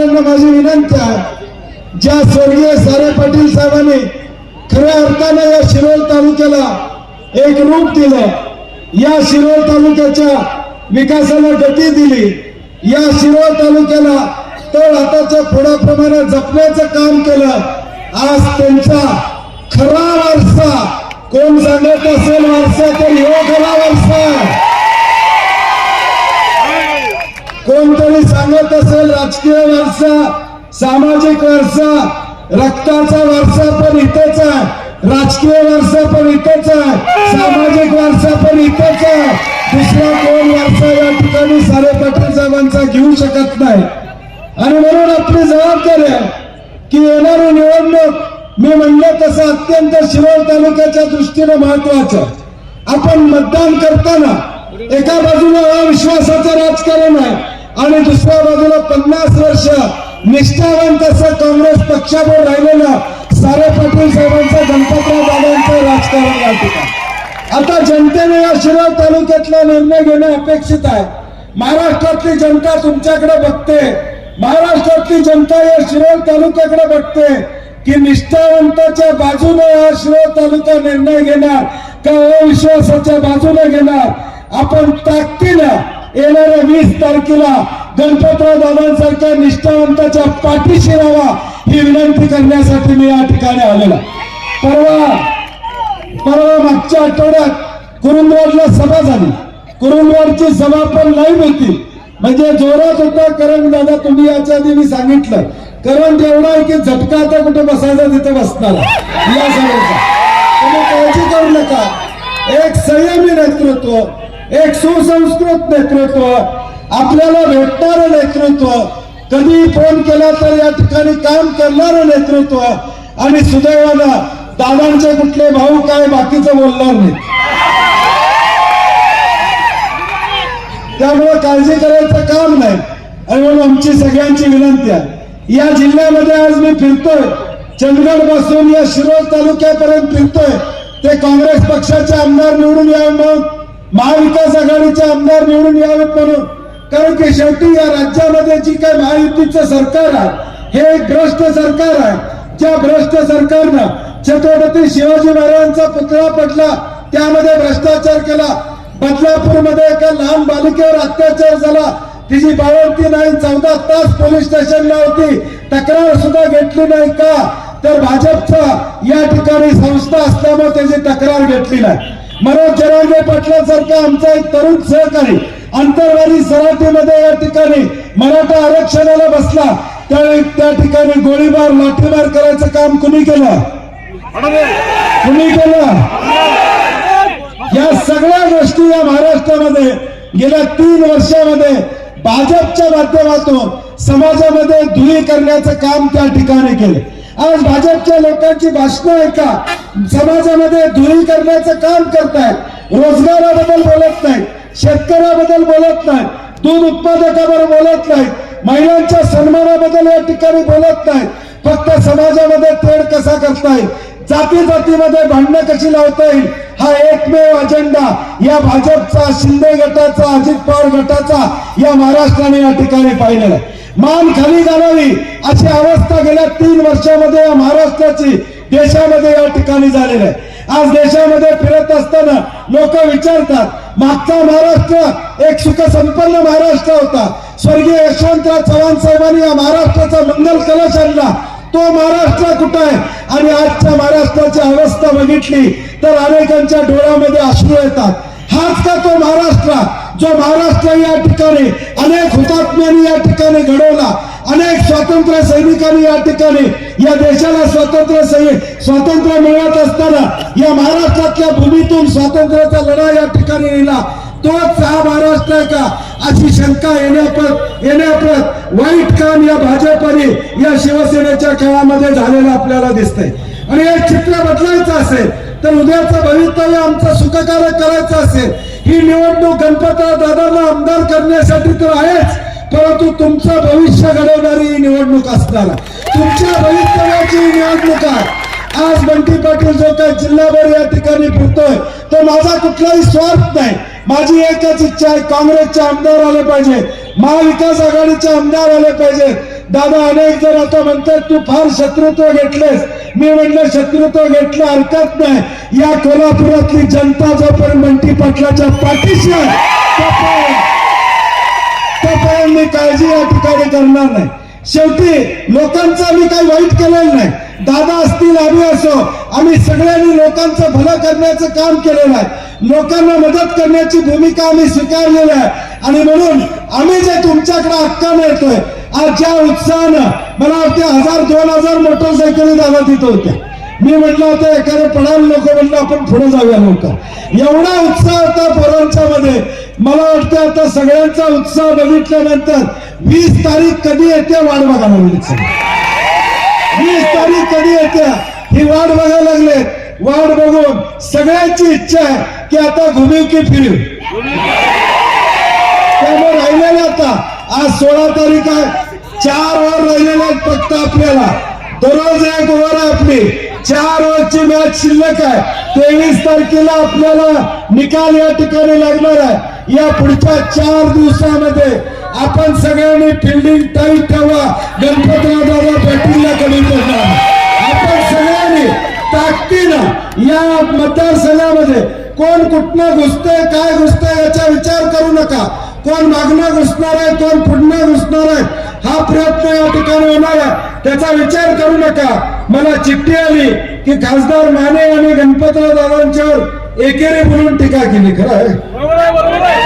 मित्रांनो माझी विनंती आहे. ज्या स्वर्गीय सारे पाटील साहेबांनी खऱ्या अर्थाने या शिरोळ तालुक्याला एक रूप दिलं या शिरोळ तालुक्याच्या विकासाला गती दिली या शिरोळ तालुक्याला तळ हाताच्या फोडाप्रमाणे जपण्याचं काम केलं आज त्यांचा खरा वारसा कोण सांगत असेल वारसा तर ह्यो खरा वारसा आहे. कोणतरी सांगत असेल राजकीय वारसा सामाजिक वारसा रक्ताचा वारसा पण इथेच आहे. राजकीय वारसा पण इथेच आहे. सामाजिक वारसा पण इथेच आहे. दुसरा कोण वारसा या ठिकाणी सारे पाटील साहेबांचा घेऊ शकत नाही. आणि म्हणून आपली जबाबदारी आहे की येणारी निवडणूक मी म्हणलं तसं अत्यंत शिरोळ तालुक्याच्या दृष्टीने महत्वाचं आपण मतदान करताना एका बाजूला अविश्वासाचं राजकारण आहे. आणि दुसऱ्या बाजूला पन्नास वर्ष निष्ठावंत असं काँग्रेस पक्षावर राहिलेलं सारे पाटील साहेबांचं गणपतराव दादांचं राजकारण या ठिकाणी आता जनतेने या शिरोळ तालुक्यातला निर्णय घेणे अपेक्षित आहे. महाराष्ट्रातली जनता तुमच्याकडे बघते. महाराष्ट्रातली जनता या शिरोळ तालुक्याकडे बघते. की निष्ठावंताच्या बाजूने हा शिरोळ तालुका निर्णय घेणार का अविश्वासाच्या बाजूने घेणार? आपण ताकदीनं येणाऱ्या वीस तारखेला गणपतराव दादांसारख्या निष्ठावंताच्या पाठीशी राहावा ही विनंती करण्यासाठी मी या ठिकाणी आलेला परवा परवा मागच्या आठवड्यात कुरुंदवाडला सभा झाली. कुरुंदवाडची सभा पण लाईव्ह होती. म्हणजे जोरात होता करण दादा तुम्ही याच्या आधी मी सांगितलं. करंट एवढा आहे की झटका आता कुठे बसायचा तिथे बसणार. या सभेचा. तुम्ही काळजी करू नका. एक संयमी नेतृत्व एक सुसंस्कृत नेतृत्व आपल्याला भेटणारं नेतृत्व कधी फोन केला तर या ठिकाणी काम करणारं नेतृत्व आणि सुदैवानं दादांचे कुठले भाऊ काय बाकीचं बोलणार नाही. त्यामुळे काळजी करायचं काम नाही. आणि म्हणून आमची सगळ्यांची विनंती आहे. या जिल्ह्यामध्ये आज मी फिरतोय. चंदगडपासून या शिरोळ तालुक्यापर्यंत फिरतोय. ते काँग्रेस पक्षाचे आमदार निवडून या म्हणून महाविकास आघाडीचे आमदार निवडून यावेत म्हणून. कारण की शेवटी या राज्यामध्ये जी काय महायुतीचं सरकार आहे हे एक भ्रष्ट सरकार आहे. ज्या भ्रष्ट सरकारनं छत्रपती शिवाजी महाराजांचा पुतळा पडला त्यामध्ये भ्रष्टाचार केला. बदलापूरमध्ये एका लहान बालिकेवर अत्याचार झाला. तिची बावळती नाही चौदा तास पोलीस स्टेशनला होती. तक्रार सुद्धा घेतली नाही का? तर भाजपचा या ठिकाणी संस्था असल्यामुळे त्याची तक्रार घेतली नाही. मनोज जरांगे पाटलांसारखा आमचा एक तरुण सहकारी अंतरवाली सराटीमध्ये या ठिकाणी मराठा आरक्षणाला बसला. त्यावेळी त्या ठिकाणी गोळीबार लाठीमार करायचं काम कुणी केलं? कुणी केलं? या सगळ्या गोष्टी या महाराष्ट्रामध्ये गेल्या तीन वर्षामध्ये भाजपच्या माध्यमातून समाजामध्ये धुळी करण्याचं काम त्या ठिकाणी केले. आज भाजपच्या लोकांची भाषणं ऐका. समाजामध्ये धुळी करण्याचं काम करतायत. रोजगाराबद्दल बोलत नाहीत. शेतकऱ्याबद्दल बोलत नाहीत. दूध उत्पादकाबद्दल बोलत नाहीत. महिलांच्या सन्मानाबद्दल या ठिकाणी बोलत नाहीत. फक्त समाजामध्ये तेढ कसा करता येईल जाती जातीमध्ये भांडणं कशी लावता येईल? हा एकमेव अजेंडा या भाजपचा शिंदे गटाचा अजित पवार गटाचा या महाराष्ट्राने या ठिकाणी पाहिलेला आहे. मान खाली घालावी अशी अवस्था गेल्या तीन वर्षामध्ये या महाराष्ट्राची देशामध्ये या ठिकाणी झालेलं आहे. आज देशामध्ये फिरत असताना लोक विचारतात मागचा महाराष्ट्र एक सुख संपन्न महाराष्ट्र होता. स्वर्गीय यशवंतराव चव्हाण साहेबांनी या महाराष्ट्राचा मंगल कलश आणला. तो महाराष्ट्र कुठं आहे? आणि आजच्या महाराष्ट्राची अवस्था बघितली तर अनेकांच्या डोळ्यामध्ये अश्रू येतात. हाच का तो महाराष्ट्र? जो महाराष्ट्र या ठिकाणी अनेक हुतात्म्यांनी या ठिकाणी घडवला अनेक स्वातंत्र्य सैनिकांनी या ठिकाणी या देशाला स्वातंत्र्य सैनिक स्वातंत्र्य मिळत असताना या महाराष्ट्रातल्या भूमीतून स्वातंत्र्याचा लढा या ठिकाणी नेला. तोच हा महाराष्ट्र आहे का? अशी शंका येण्यापत येण्यापत वाईट काम या भाजपने या शिवसेनेच्या काळामध्ये झालेलं आपल्याला दिसतंय. आणि हे चित्र बदलायचं असेल तर उद्याचं भवितव्य आमचं सुखकारक करायचं असेल ही निवडणूक गणपतराव दादांना आमदार करण्यासाठी तर आहेच परंतु तुमचं भविष्य घडवणारी ही निवडणूक असणार. तुमच्या भविष्याची निवडणूक आहे. आज बंटी पाटील जो काही जिल्हाभर या ठिकाणी फिरतोय तो माझा कुठलाही स्वार्थ नाही. माझी एकच इच्छा आहे काँग्रेसचे आमदार आले पाहिजे महाविकास आघाडीचे आमदार आले पाहिजे दादा अनेक जण आता म्हणतात तू फार शत्रुत्व घेतलेस मी म्हणलं शत्रुत्व घेतलं हरकत नाही. या कोल्हापुरातली जनता जोपर्यंत मंटी पाटलाच्या पाठीशी आहे तोपर्यंत तोपर्यंत मी काळजी या ठिकाणी करणार नाही. शेवटी लोकांचं आम्ही काही वाईट केलेलं नाही. दादा असतील आम्ही असो. आम्ही सगळ्यांनी लोकांचं भलं करण्याचं काम केलेलं आहे. लोकांना मदत करण्याची भूमिका आम्ही स्वीकारलेली आहे. आणि म्हणून आम्ही जे तुमच्याकडे हक्काने येतोय आज ज्या उत्साहानं मला वाटते हजार दोन हजार मोटरसायकली दादा तिथं होत्या. मी म्हटलं होतं एखादे पडाल लोक म्हणलं आपण पुढे जाऊया लोक एवढा उत्साह होता पोरांच्या मध्ये मला वाटतं आता सगळ्यांचा उत्साह बघितल्यानंतर वीस तारीख कधी येते वाट बघायला लागली वीस तारीख कधी येते? ही वाट बघायला लागले. वाट बघून सगळ्यांची इच्छा आहे की आता घुमिव की फिरू त्यामुळे राहिलेले आता आज सोळा तारीख आहे. चार ओव्हर राहिलेले आहेत फक्त आपल्याला. दररोज एक ओव्हर आहे आपली. चार ओव्हरची मॅच शिल्लक आहे. तेवीस तारखेला आपल्याला निकाल या ठिकाणी लागणार आहे. या पुढच्या चार दिवसामध्ये आपण सगळ्यांनी फिल्डिंग टाईट ठेवा. गणपतराव दादा बॅटिंगला कमी करणार आपण सगळ्यांनी ताकदीनं या मतदारसंघामध्ये कोण कुठनं घुसतंय काय घुसतंय याचा विचार करू नका. कोण मागणं घुसणार आहे कोण पुढणं घुसणार आहे हा प्रयत्न या ठिकाणी होणार आहे. त्याचा विचार करू नका. मला चिठ्ठी आली की खासदार माने आणि गणपतराव दादांच्यावर एकेरी बोलून टीका केली खरं आहे?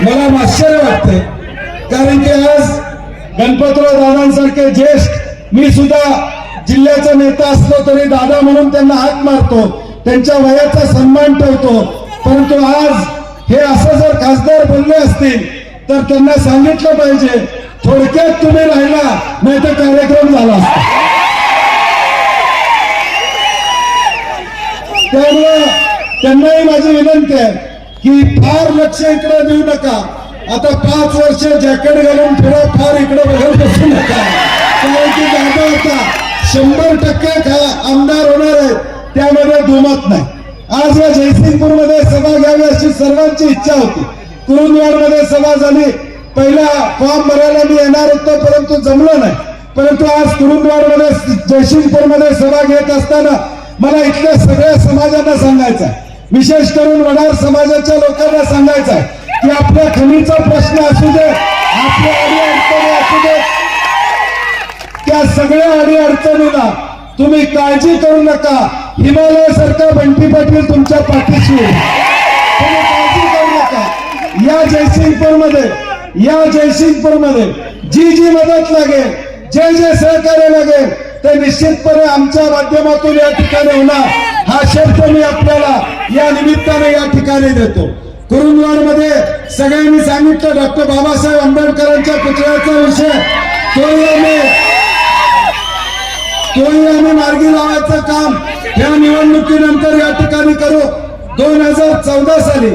मला आश्चर्य वाटतंय. कारण की आज गणपतराव दादांसारखे ज्येष्ठ मी सुद्धा जिल्ह्याचा नेता असलो तरी दादा म्हणून त्यांना हात मारतो. त्यांच्या वयाचा सन्मान ठेवतो. परंतु आज हे असं जर खासदार बनले असतील तर त्यांना सांगितलं पाहिजे थोडक्यात तुम्ही राहिला नाही तर कार्यक्रम झाला असता. त्यामुळं त्यांनाही माझी विनंती आहे की फार लक्ष इकडे देऊ नका. आता पाच वर्ष जॅकेट घालून फिरा फार इकडे बघत बसू नका. कारण की दादा आता शंभर टक्के खा- आमदार होणार आहे त्यामध्ये दुमत नाही. आज या जयसिंगपूरमध्ये सभा घ्यावी अशी सर्वांची इच्छा होती. कुरुंदवाडमध्ये सभा झाली. पहिला फॉर्म भरायला मी येणार होतो परंतु जमलं नाही. परंतु आज कुरुंदवाडमध्ये जयसिंगपूरमध्ये सभा घेत असताना मला इथल्या सगळ्या समाजांना सांगायचं विशेष करून वडार समाजाच्या लोकांना सांगायचं की आपल्या खनीचा प्रश्न असू दे आपल्या अडी अडचणी असू दे. त्या सगळ्या अडी अडचणीला तुम्ही काळजी करू नका. हिमालयासारखा बंटी पाटील तुमच्या पाठीशी. काळजी करू नका. या जयसिंगपूरमध्ये या जयसिंगपूरमध्ये जी जी मदत लागेल जे जे सहकार्य लागेल ते निश्चितपणे आमच्या माध्यमातून या ठिकाणी होणार. हा शब्द मी आपल्याला या निमित्ताने या ठिकाणी देतो. कुरुंदवाडमध्ये सगळ्यांनी सांगितलं डॉक्टर बाबासाहेब आंबेडकरांच्या पुतळ्याचा विषय तोही आम्ही आम्ही मार्गी लावायचं काम या निवडणुकीनंतर या ठिकाणी करू. दोन हजार चौदा साली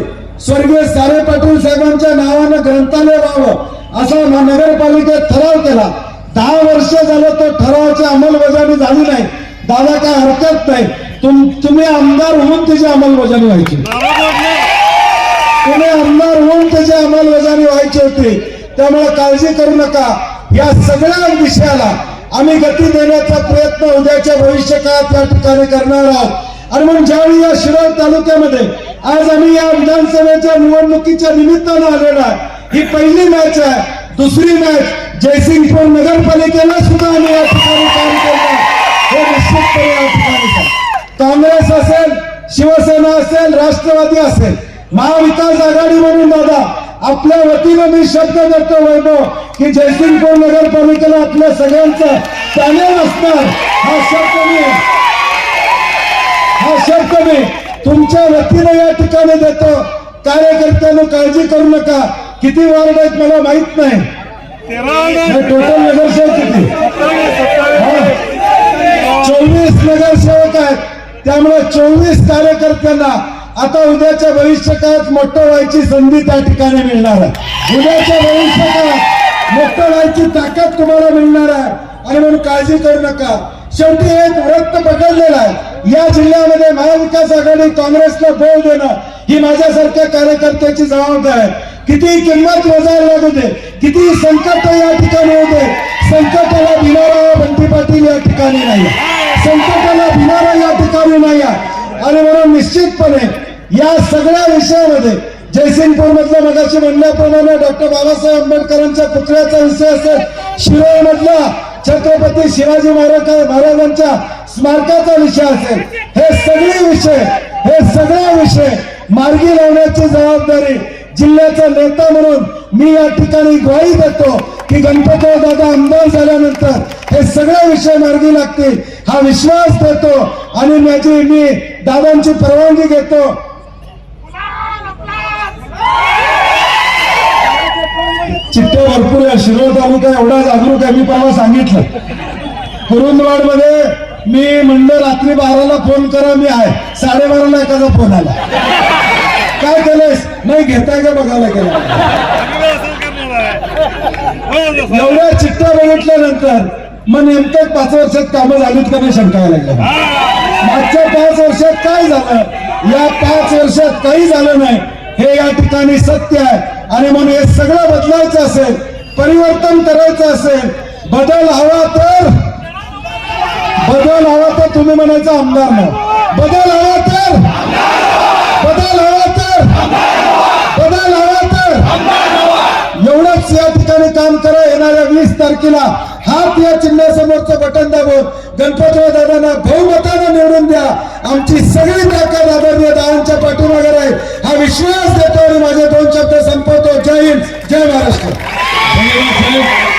स्वर्गीय सारे पाटील साहेबांच्या नावानं ग्रंथालय व्हावं असा नगरपालिकेत ठराव केला. दहा वर्ष झालं तर ठरावाची अंमलबजावणी झाली नाही. दादा काय हरकत नाही. तुम तुम्ही आमदार होऊन त्याची अंमलबजावणी व्हायची. तुम्ही आमदार होऊन त्याची अंमलबजावणी व्हायची होती. त्यामुळे काळजी करू नका. या सगळ्या विषयाला आम्ही गती देण्याचा प्रयत्न उद्याच्या भविष्य काळात या ठिकाणी करणार आहोत. आणि म्हणून ज्यावेळी या शिरोळ तालुक्यामध्ये आज आम्ही या विधानसभेच्या निवडणुकीच्या निमित्तानं आलेलो आहे ही पहिली मॅच आहे. दुसरी मॅच जयसिंगपूर नगरपालिकेला सुद्धा आम्ही या ठिकाणी काम केलं हे निश्चितपणे या ठिकाणी काँग्रेस असेल शिवसेना असेल राष्ट्रवादी असेल महाविकास आघाडी आपल्या वतीनं मी शब्द देतो वैभव की जयसिंगपूर नगरपालिकेला आपल्या सगळ्यांचं पॅनेल असणार. हा शब्द मी हा शब्द मी तुमच्या वतीनं या ठिकाणी देतो. कार्यकर्त्यांना काळजी करू नका. किती वार्ड आहेत मला माहीत नाही. टोटल नगरसेवक किती? चोवीस नगरसेवक आहेत. त्यामुळे चोवीस कार्यकर्त्यांना आता उद्याच्या भविष्य काळात मोठं व्हायची संधी त्या ठिकाणी मिळणार आहे. उद्याच्या भविष्य काळात मोठं व्हायची ताकद तुम्हाला मिळणार आहे. आणि म्हणून काळजी करू नका. शेवटी एक व्रत पकडलेलं आहे. या जिल्ह्यामध्ये महाविकास आघाडी काँग्रेसला बोल देणं ही माझ्यासारख्या कार्यकर्त्याची जबाबदारी आहे. किती किंमत मोजायला लागू दे किती संकट या ठिकाणी होते संकटाला भिणारा बंटी पाटील या ठिकाणी नाही संकटाला भिणारा या ठिकाणी नाही आणि म्हणून निश्चितपणे या सगळ्या विषयामध्ये जयसिंगपूर मधल्या मगाशी म्हणल्याप्रमाणे डॉक्टर बाबासाहेब आंबेडकरांच्या पुतळ्याचा विषय असेल. शिरोळ मधला छत्रपती शिवाजी महाराज महाराजांच्या स्मारकाचा विषय असेल. हे सगळे विषय हे सगळे विषय मार्गी लावण्याची जबाबदारी जिल्ह्याचा नेता म्हणून मी या ठिकाणी ग्वाही देतो की गणपतराव दादा आमदार झाल्यानंतर हे सगळे विषय मार्गी लागतील. हा विश्वास देतो आणि माझी मी दादांची परवानगी घेतो. चिठ्ठ्या भरपूर आहे शिरोळ तालुका एवढा जागरूक आहे मी परवा सांगितलं. कुरुंदवाडमध्ये मी म्हणलं रात्री बाराला फोन करा मी आहे. साडेबाराला एखादा फोन आला. काय केलंयस? नाही घेताय का बघायला गेला? एवढ्या चिठ्ठ्या बघितल्यानंतर मग नेमकं पाच वर्षात कामं झालीत का नाही शंकायला लागलं. मागच्या पाच वर्षात काय झालं? या पाच वर्षात काही झालं नाही. हे या ठिकाणी सत्य आहे. आणि म्हणून हे सगळं बदलायचं असेल परिवर्तन करायचं असेल बदल हवा तर बदल हवा तर तुम्ही म्हणायचं आमदार नाही. बदल हवा तर बदल हवा तर बदल हवा तर एवढंच या ठिकाणी काम करा येणाऱ्या वीस तारखेला हात या चिन्हासमोरचं बटन दाबून गणपतराव दादांना बहुमतानं निवडून द्या. आमची सगळी ताकद आदरणीय दादांच्या पाठीमागे राहील. हा विश्वास देतो आणि माझे दोन शब्द संपवतो. जय हिंद जय महाराष्ट्र.